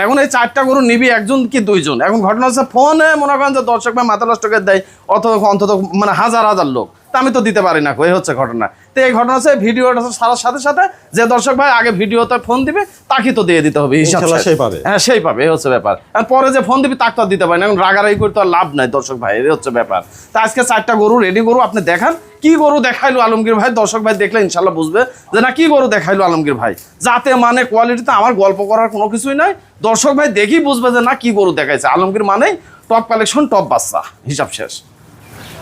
এখন এই চারটা গরু নিবি, একজন কি দুইজন? এখন ঘটনা হচ্ছে ফোনে মনে করেন যে দর্শক ভাই মাথা নষ্ট করে দেয় অত অন্তত মানে হাজার হাজার লোক। তা আমি তো দিতে পারি না এই হচ্ছে ঘটনা। তো এই ঘটনা আছে ভিডিওটা সারার সাথে সাথে যে দর্শক ভাই আগে ভিডিওতে ফোন দিবে তাকে তো দিয়ে দিতে হবে। সেই পাবে। হ্যাঁ সেই পাবে এই হচ্ছে ব্যাপার। আর পরে যে ফোন দিবি তাকে তো দিতে পারি না এখন রাগারাগি করে তো আর লাভ নাই দর্শক ভাই এই হচ্ছে ব্যাপার। তা আজকে চারটা গরু রেডি গরু আপনি দেখান কি গরু দেখাইলো আলমগীর ভাই? দর্শক ভাই দেখলে ইনশাল্লাহ বুঝবে যে না কি গরু দেখাইলো আলমগীর ভাই? যাতে মানে কোয়ালিটিতে আমার গল্প করার কোনো কিছুই নাই। দর্শক ভাই দেখি বুঝবে যে না কি গরু দেখাইছে। আলমগীর মানেই টপ কালেকশন টপ বাচ্চা। হিসাব শেষ।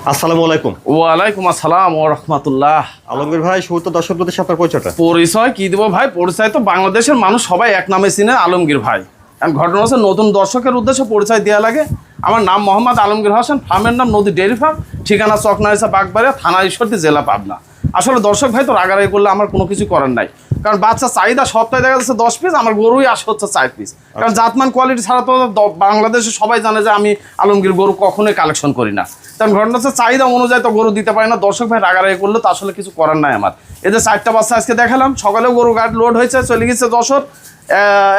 আসসালামু আলাইকুম। ওয়ালাইকুম আসসালাম ও রহমতুল্লাহ। আলমগীর ভাই শুরু তো দর্শক প্রতি আপনার পরিচয়টা। পরিচয় কি দেবো ভাই? পরিচয় তো বাংলাদেশের মানুষ সবাই এক নামে চিনে আলমগীর ভাই। এখন ঘটনা হচ্ছে নতুন দর্শকের উদ্দেশ্যে পরিচয় দেওয়া লাগে। আমার নাম মোহাম্মদ আলমগীর হোসেন ফার্মের নাম নদী ডেয়ারি ফার্ম ঠিকানা চকনাইসা বাগবাড়িয়া থানা ঈশ্বরদী জেলা পাবনা। আসলে দর্শক ভাই তো রাগারাগি করলে আমার কোনো কিছু করার নাই। কারণ বাচ্চা চাহিদা সপ্তাহে দেখা যাচ্ছে দশ পিস আমার গরুই আসে হচ্ছে চার পিস কারণ জাতমান কোয়ালিটি ছাড়া তো বাংলাদেশে সবাই জানে যে আমি আলমগীর গরু কখনোই কালেকশন করি না। কারণ ঘটনা হচ্ছে চাহিদা অনুযায়ী তো গরু দিতে পারি না দর্শক ভাই রাগারাগি করলে তো আসলে কিছু করার নাই আমার। এই যে চারটা বাচ্চা আজকে দেখালাম সকালেও গরু গাড়ি লোড হয়েছে চলে গেছে যশোর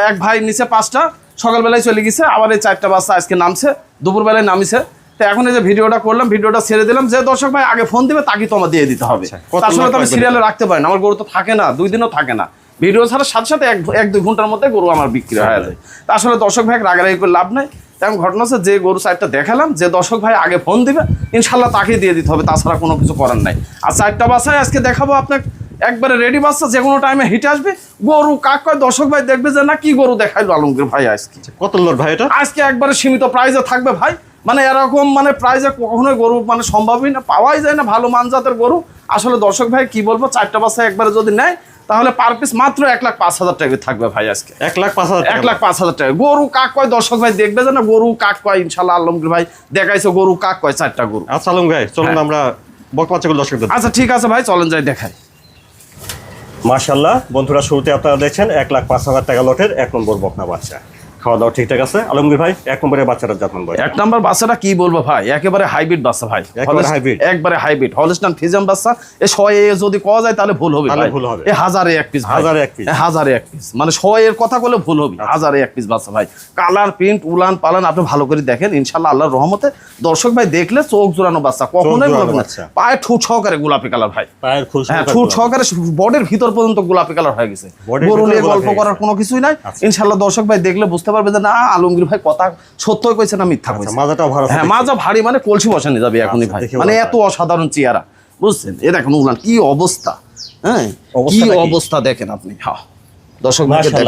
এক ভাই নিচে পাঁচটা সকালবেলায় চলে গেছে আবার এই চারটা বাচ্চা আজকে নামছে দুপুরবেলায় নামিছে। তো এখন এই যে ভিডিওটা করলাম ভিডিওটা ছেড়ে দিলাম। যে দর্শক ভাই আগে ফোন দিবে তাকে তো আমার দিয়ে দিতে হবে। আচ্ছা, তার সঙ্গে তো আমি সিরিয়ালে রাখতে পারি না আমার গরু তো থাকে না দুই দিনও থাকে না। ভিডিও ছাড়ার সাথে সাথে এক এক দুই ঘণ্টার মধ্যে গরু আমার বিক্রি হয়ে যায়। তা আসলে দর্শক ভাই রাগারাগি করে লাভ নাই। তেমন ঘটনা হচ্ছে যে গরু সাইডটা দেখালাম যে দর্শক ভাই আগে ফোন দিবে ইনশাল্লাহ তাকেই দিয়ে দিতে হবে তাছাড়া কোনো কিছু করার নাই। আর চারটা বাসায় আজকে দেখাবো আপনাকে একবারে রেডি বাচ্চা যে কোনো টাইমে হিটে আসবে। গরু কাক কয় দর্শক ভাই দেখবে যে না কি গরু দেখাইলো আলমগীর ভাই আজকে। কত লোড ভাই এটা? আজকে একবারে সীমিত প্রাইজে থাকবে ভাই। মানে এরকম মানে প্রাইজে কখনোই গরু মানে সম্ভবই না পাওয়াই যায় না ভালো মান জাতের গরু। আসলে দর্শক ভাই কি বলব চারটা বাচ্চা একবারে যদি নেয় তাহলে পার পিস মাত্র এক লাখ পাঁচ হাজার টাকা থাকবে ভাই আজকে। এক লাখ পাঁচ হাজার এক লাখ পাঁচ হাজার টাকা। গরু কাক কয় দর্শক ভাই দেখবে যে না গরু কাক কয় ইনশাল্লাহ আলমগীর ভাই দেখাইছে গরু কাক কয় চারটা গরু। আচ্ছা আলম ভাই চলুন হ্যাঁ। আমরা বক বাচ্চাগুলো দর্শকদের আচ্ছা ঠিক আছে ভাই চলেন যাই দেখাই। মার্শাল্লাহ বন্ধুরা শুরুতে আপনারা দেখছেন এক লাখ পাঁচ হাজার টাকা লটের এক নম্বর বকনা বাচ্চা। খাওয়া দাওয়া ঠিকঠাক আছে? আলমগীর ভাই এক নম্বরের বাচ্চাটার যত্ন ভাই এক নাম্বার বাচ্চাটা কি বলব ভাই? একেবারে হাইব্রিড বাচ্চা ভাই। একেবারে হলস- একবারে হাইব্রিড হলস্টান ফিজাম বাচ্চা এ শয়ে যদি কওয়া যায় তাহলে ভুল হবে ভাই। ভুল হবে। এ হাজারে এক পিস হাজারে এক piece। হাজারে এক পিস মানে শয়ের কথা বলে ভুল হবে। হাজারে এক পিস বাচ্চা ভাই। কালার প্রিন্ট উলান পালান আপনি ভালো করে দেখেন। ইনশাল্লাহ আল্লাহর রহমতে দর্শক ভাই দেখলে চোখ জোড়ানো বাচ্চা কখনোই বলবে না। পায়ে ঠুট সহকারে গোলাপি কালার ভাই। পায়ের খুল হ্যাঁ ঠুট সহকারে বডির ভিতর পর্যন্ত গোলাপি কালার হয়ে গেছে। গরু নিয়ে গল্প করার কোনো কিছুই নাই। আচ্ছা। ইনশাল্লাহ দর্শক ভাই দেখলে বুঝতে পারবে যে না আলমগীর ভাই কথা সত্য কইছে না মিথ্যা কইছে? মাজাটাও ভালো হ্যাঁ মাজা ভারী মানে কলসি বসানি যাবে এখনই আচ্ছা, ভাই। মানে এত অসাধারণ চেহারা বুঝছেন? এ দেখেন উলান কি অবস্থা হ্যাঁ? কি অবস্থা দেখেন আপনি হ্যাঁ দর্শক দেখেন,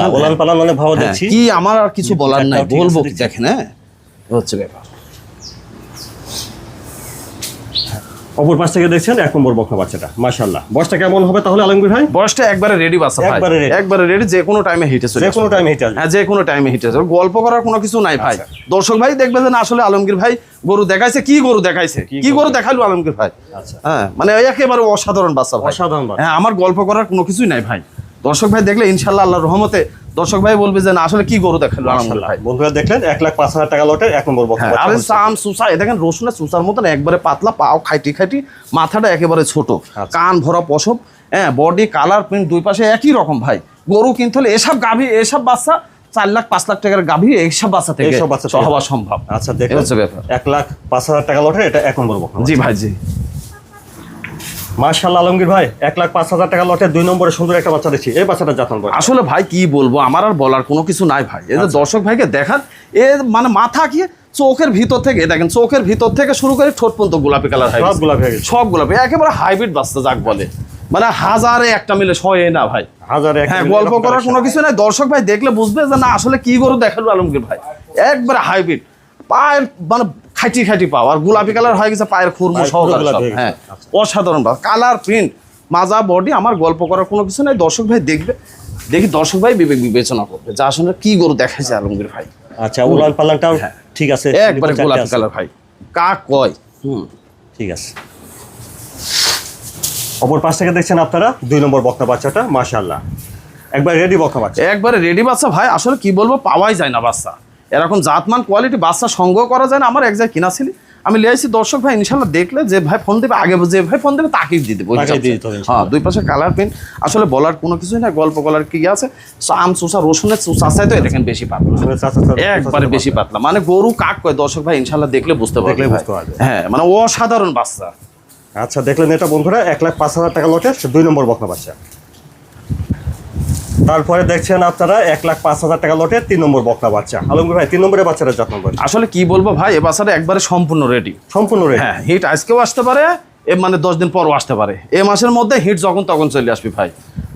কি আমার আর কিছু বলার নাই বলব কি দেখেন হ্যাঁ? হচ্ছে ব্যাপার। অপর পাশ থেকে দেখছেন এক নম্বর বকনা বাচ্চাটা। মার্শাল্লাহ বয়সটা কেমন হবে তাহলে আলমগীর ভাই? বয়সটা একবারে রেডি বাচ্চা ভাই। একবারে রেডি একবারে রেডি যে কোনো টাইমে হিট চলে যে কোনো টাইমে হিট আসবে। হ্যাঁ যে কোনো টাইমে হিট আসবে। গল্প করার কোনো কিছু নাই ভাই। আচ্ছা। দর্শক ভাই দেখবে যে না আসলে আলমগীর ভাই গরু দেখাইছে কি গরু দেখাইছে? কি গরু দেখাল আলমগীর ভাই? আচ্ছা। হ্যাঁ মানে একেবারে অসাধারণ বাচ্চা ভাই। অসাধারণ। হ্যাঁ আমার গল্প করার কোনো কিছুই নাই ভাই। দর্শক ভাই দেখলে ইনশাল্লাহ আল্লাহর রহমতে দর্শক ভাই বলবে যে না আসলে কি গরু দেখাল বন্ধুরা দেখলেন এক লাখ পাঁচ হাজার টাকা লটের এক নম্বর হ্যাঁ আরে বাচ্চা সুসা দেখেন রসুনের সুসার মতন একবারে পাতলা পাও খাইটি খাইটি মাথাটা একেবারে ছোট আচ্ছা। কান ভরা পশম হ্যাঁ বডি কালার প্রিন্ট দুই পাশে একই রকম ভাই। গরু কিনতে হলে এসব গাভী এসব বাচ্চা চার লাখ পাঁচ লাখ টাকার গাভী এইসব বাচ্চা থেকে এইসব বাচ্চা। হওয়া সম্ভব। আচ্ছা দেখুন ব্যাপার এক লাখ পাঁচ হাজার টাকা লটের এটা এক নম্বর জি ভাই জি। মার্শাল্লাহ আলমগীর ভাই এক লাখ পাঁচ হাজার টাকা লটের দুই নম্বরে সুন্দর একটা বাচ্চা দেখছি এই বাচ্চাটা যত্ন ভাই আসলে ভাই কি বলব আমার আর বলার কোনো কিছু নাই ভাই। এই যে আচ্ছা। দর্শক ভাইকে দেখান এ মানে মাথা কি চোখের ভিতর থেকে দেখেন চোখের ভিতর থেকে শুরু করে ঠোঁট পর্যন্ত গোলাপি কালার হয় সব গোলাপ হয়ে গেছে। সব গোলাপি একেবারে হাইব্রিড বাচ্চা যাক বলে। মানে হাজারে একটা মিলে শয়ে না ভাই। হাজারে হ্যাঁ গল্প করার কোনো কিছু নাই। দর্শক ভাই দেখলে বুঝবে যে না আসলে কি গরু দেখাল আলমগীর ভাই। একবারে হাইব্রিড। পায়ের মানে খাইটি খাইটি পাও। আর গোলাপি কালার হয়ে গেছে পায়ের খুরমু সহকারে হয়ে আচ্ছা। অসাধারণ কালার প্রিন্ট মাজা বডি আমার গল্প করার কোনো কিছু নাই। দর্শক ভাই দেখবে দেখি দর্শক ভাই বিবেক বিবেচনা করবে যা আসলে কি গরু দেখাইছে আলমগীর ভাই। আচ্ছা উলান পালানটাও হ্যাঁ। ঠিক আছে। একবারে গোলাপি কালার ভাই। কাক কয়? হুম। ঠিক আছে। অপর পাশ থেকে দেখছেন আপনারা? দুই নম্বর বকনা বাচ্চাটা মাশাআল্লাহ। একবার রেডি বকনা বাচ্চা। একবারে রেডি বাচ্চা ভাই আসলে কি বলব পাওয়াই যায় না বাচ্চা। এরকম জাতমান কোয়ালিটি বাচ্চা সংগ্রহ করা যায় না আমার এক জায়গায় কিনা ছিল। আমি লিয়ে আসছি দর্শক ভাই ইনশাল্লাহ দেখলে যে ভাই ফোন দেবে আগে যে ভাই ফোন দেবে তাকেই দিয়ে দেবো হ্যাঁ দুই পাশে কালার প্রিন্ট আসলে বলার কোনো কিছুই না গল্প কলার কি আছে? আম চুষা রসুনের চাষায় তো দেখেন বেশি পাতলা। একবারে বেশি পাতলা। মানে গরু কাক কয় দর্শক ভাই ইনশাল্লাহ দেখলে বুঝতে পারবে ভাই। বুঝতে পারবে। হ্যাঁ মানে অসাধারণ বাচ্চা। আচ্ছা দেখলেন এটা বন্ধুরা এক লাখ পাঁচ হাজার টাকা লটে দুই নম্বর বকনা বাচ্চা। তারপরে দেখছেন আপনারা এক লাখ পাঁচ হাজার টাকা লটে তিন নম্বর বকনা বাচ্চা। আলমগীর ভাই তিন নম্বরের বাচ্চাটা যত্ন করেন। আসলে কি বলব ভাই এ বাচ্চাটা একবারে সম্পূর্ণ রেডি সম্পূর্ণ রেট হ্যাঁ হিট আজকেও আসতে পারে এ মানে দশ দিন পরও আসতে পারে। এ মাসের মধ্যে হিট যখন তখন চলে আসবি ভাই।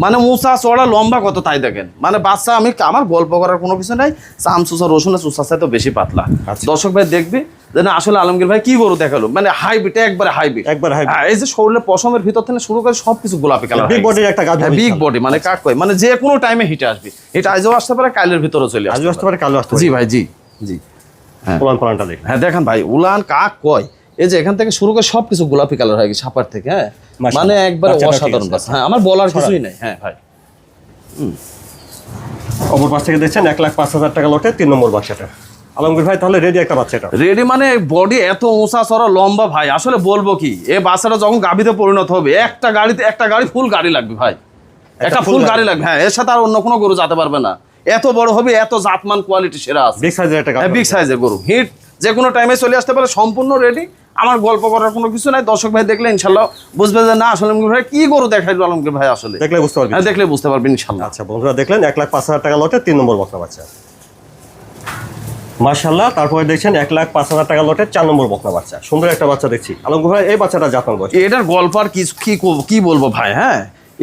মানে মুসা চড়া লম্বা কত তাই দেখেন। মানে বাচ্চা আমি আমার গল্প করার কোনো কিছু নাই। চাম চুষা রসুনের চুষা চাই তো বেশি পাতলা। আচ্ছা। দর্শক ভাই দেখবি আসলে আলমগীর ভাই কি গরু দেখাল? মানে হাইব্রিড একবারে হাইব্রিড একবার hybrid। এই যে শরীরের পশমের ভিতর থেকে শুরু করে সবকিছু গোলাপি কালার Big body র একটা গাভী বিগ বডি মানে কাক কয় মানে যে কোনো টাইমে হিটে আসবি। এটা আজও আসতে পারে কালের ভিতরে চলে আজও আসতে পারে। কালো আসতে জি ভাই জি জি। হ্যাঁ। পোলান পালানটা দেখ হ্যাঁ দেখেন ভাই উলান কাক কয়? এই যে এখান থেকে শুরু করে সবকিছু গোলাপি কালার হয়ে গেছে ছাপার থেকে হ্যাঁ? মানে একবার অসাধারণ। বাচ্চা। হ্যাঁ আমার বলার কিছুই নেই। হ্যাঁ ভাই। অপর পাশ থেকে দেখছেন এক লাখ পাঁচ হাজার টাকা লটে তিন নম্বর বাচ্চাটা। আলমগীর ভাই তাহলে রেডি একটা বাচ্চা এটা। রেডি মানে বডি এত উঁচা চড়া লম্বা ভাই আসলে বলব কি এ বাচ্চাটা যখন গাবিতে পরিণত হবে একটা গাড়িতে একটা গাড়ি ফুল গাড়ি লাগবে ভাই। একটা ফুল গাড়ি। লাগবে। হ্যাঁ এর সাথে আর অন্য কোনো গরু যেতে পারবে না। এত বড় হবে এত জাতমান কোয়ালিটি সেরা আছে। বিগ সাইজের একটা হ্যাঁ। বিগ সাইজের গরু। হিট যে কোনো টাইমে চলে আসতে পারে সম্পূর্ণ রেডি আমার গল্প করার কোনো কিছু নাই। দর্শক ভাই দেখলে ইনশাল্লাহ বুঝবে যে না আসলে আলমগীর ভাই কি গরু দেখাইলো আলমগীর ভাই আসলে? দেখলে বুঝতে পারবেন হ্যাঁ দেখলে বুঝতে পারবেন ইনশাল্লাহ। আচ্ছা বন্ধুরা দেখলেন এক লাখ পাঁচ হাজার টাকা লটে তিন নম্বর বকনা বাচ্চা। মার্শাল্লাহ তারপরে দেখছেন এক লাখ পাঁচ হাজার টাকা লটে চার নম্বর বকনা বাচ্চা। সুন্দর একটা বাচ্চা দেখছি। আলমগীর ভাই এই বাচ্চাটা যত্ন করছে এটার গল্প আর কি কি বলব ভাই হ্যাঁ?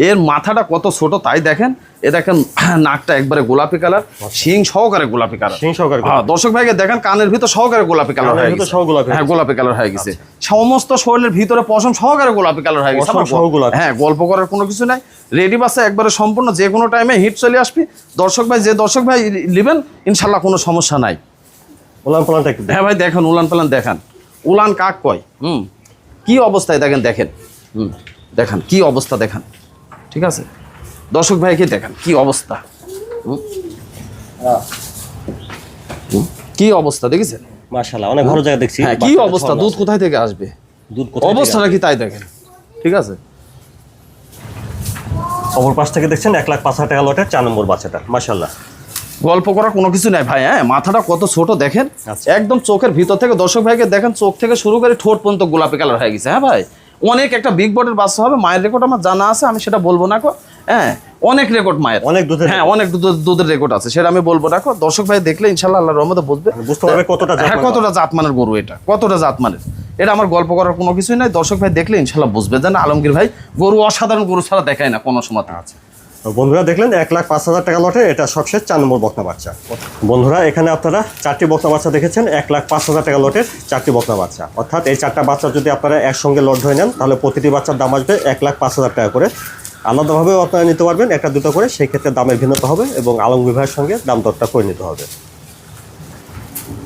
এর মাথাটা কত ছোট তাই দেখেন। এ দেখেন নাকটা একবারে গোলাপি কালার শিং সহকারে গোলাপি কালার। শিং সহকারে হ্যাঁ দর্শক ভাইকে দেখেন কানের ভিতর সহকারে গোলাপি কালার হয়ে গেছে। সহ গোলাপি হ্যাঁ গোলাপি কালার হয়ে গেছে। সমস্ত শরীরের ভিতরে পশম সহকারে গোলাপি কালার হয়ে গেছে। হ্যাঁ গল্প করার কোনো কিছু নাই। রেডি বাসে একবারে সম্পূর্ণ যে কোনো টাইমে হিট চলে আসবি। দর্শক ভাই যে দর্শক ভাই নেবেন ইনশাল্লাহ কোনো সমস্যা নাই। ওলান পালানটা একটু দেখেন। হ্যাঁ ভাই দেখেন উলান পালান দেখান। উলান কাক কয়? হুম। কি অবস্থায় দেখেন দেখেন। হুম দেখান কি অবস্থা দেখান। ঠিক আছে? দর্শক ভাইকে দেখান কি অবস্থা? কি অবস্থা দেখেছেন? মার্শাল্লাহ অনেক ভালো জায়গা দেখছি। হ্যাঁ কি অবস্থা? দুধ কোথায় থেকে আসবে? দুধ কোথায় অবস্থাটা কি তাই দেখেন। ঠিক আছে? অপর পাশ থেকে দেখছেন এক লাখ পাঁচ হাজার টাকা লটে চার নম্বর বাচ্চাটা। মার্শাল্লাহ গল্প করার কোনো কিছু নাই ভাই হ্যাঁ? মাথাটা কত ছোট দেখেন। আচ্ছা। একদম চোখের ভিতর থেকে দর্শক ভাইকে দেখেন চোখ থেকে শুরু করে ঠোঁট পর্যন্ত গোলাপি কালার হয়ে গেছে হ্যাঁ ভাই? অনেক একটা বিগ বটের বাচ্চা হবে মায়ের রেকর্ড আমার জানা আছে আমি সেটা বলব না কো। হ্যাঁ অনেক রেকর্ড মায়ের। অনেক দুধের হ্যাঁ অনেক দুধ- দুধের রেকর্ড আছে সেটা আমি বলব না দর্শক ভাই দেখলে ইনশাল্লাহ আল্লাহ রহমতে বুঝবে। বুঝতে পারবে কতটা হ্যাঁ কতটা জাতমানের গরু এটা কতটা জাতমানের। এটা আমার গল্প করার কোনো কিছুই নাই। দর্শক ভাই দেখলে ইনশাল্লাহ বুঝবে। যে না আলমগীর ভাই গরু অসাধারণ গরু ছাড়া দেখায় না কোনো সময়। আছে তো বন্ধুরা দেখলেন এক লাখ পাঁচ হাজার টাকা লটে এটা সবশেষ চার নম্বর বকনা বাচ্চা। বন্ধুরা, এখানে আপনারা চারটি বকনা বাচ্চা দেখেছেন, এক লাখ পাঁচ হাজার টাকা লটের চারটি বকনা বাচ্চা। অর্থাৎ এই চারটা বাচ্চা যদি আপনারা একসঙ্গে লট ধরে নেন, তাহলে প্রতিটি বাচ্চার দাম আসবে এক লাখ পাঁচ হাজার টাকা করে। আলাদাভাবেও আপনারা নিতে পারবেন একটা দুটো করে, সেই ক্ষেত্রে দামের ভিন্নতা হবে এবং আলমগীর ভাইয়ের সঙ্গে দাম দরটা করে নিতে হবে।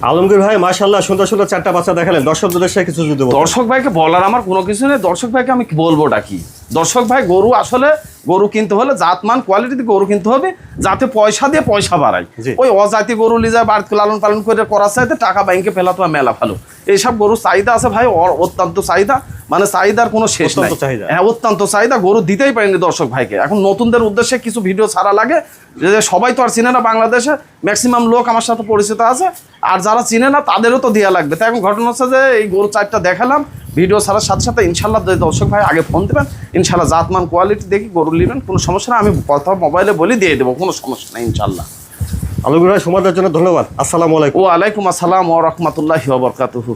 আলমগীর ভাই মাশাল্লাহ সুন্দর সুন্দর চারটা বাচ্চা দেখালেন। দর্শকদের দেশে কিছু যদি দর্শক ভাইকে বলার আমার কোনো কিছু নেই। দর্শক ভাইকে আমি বলবোটা কি? দর্শক ভাই গরু আসলে গরু কিনতে হলে জাতমান কোয়ালিটিতে গরু কিনতে হবে যাতে পয়সা দিয়ে পয়সা বাড়ায়। ওই অজাতি গরু লিজা বাড়িতে লালন পালন করে করার চাইতে টাকা ব্যাংকে ফেলাতো মেলা ভালো। এইসব গরুর চাহিদা আছে ভাই অত্যন্ত চাহিদা। মানে চাহিদার কোনো শেষ নাই। হ্যাঁ অত্যন্ত চাহিদা। গরু দিতেই পারেনি দর্শক ভাইকে। এখন নতুনদের উদ্দেশ্যে কিছু ভিডিও ছাড়া লাগে। যে সবাই তো আর চিনে না বাংলাদেশে ম্যাক্সিমাম লোক আমার সাথে পরিচিত আছে। আর যারা চিনে না তাদেরও তো দেওয়া লাগবে। তাই এখন ঘটনা হচ্ছে যে এই গরু চারটা দেখালাম। ভিডিও ছাড়ার সাথে সাথে ইনশাল্লাহ যদি দর্শক ভাই আগে ফোন দেবেন ইনশাল্লাহ জাতমান কোয়ালিটি দেখি গরু নেবেন কোনো সমস্যা না আমি কথা মোবাইলে বলি দিয়ে দেবো কোনো সমস্যা নেই ইনশাল্লাহ আলমগীর ভাই সময়ের জন্য ধন্যবাদ। আসসালামু আলাইকুম। ও আলাইকুম আসসালাম ও রহমতুল্লাহি বরকাতুহু।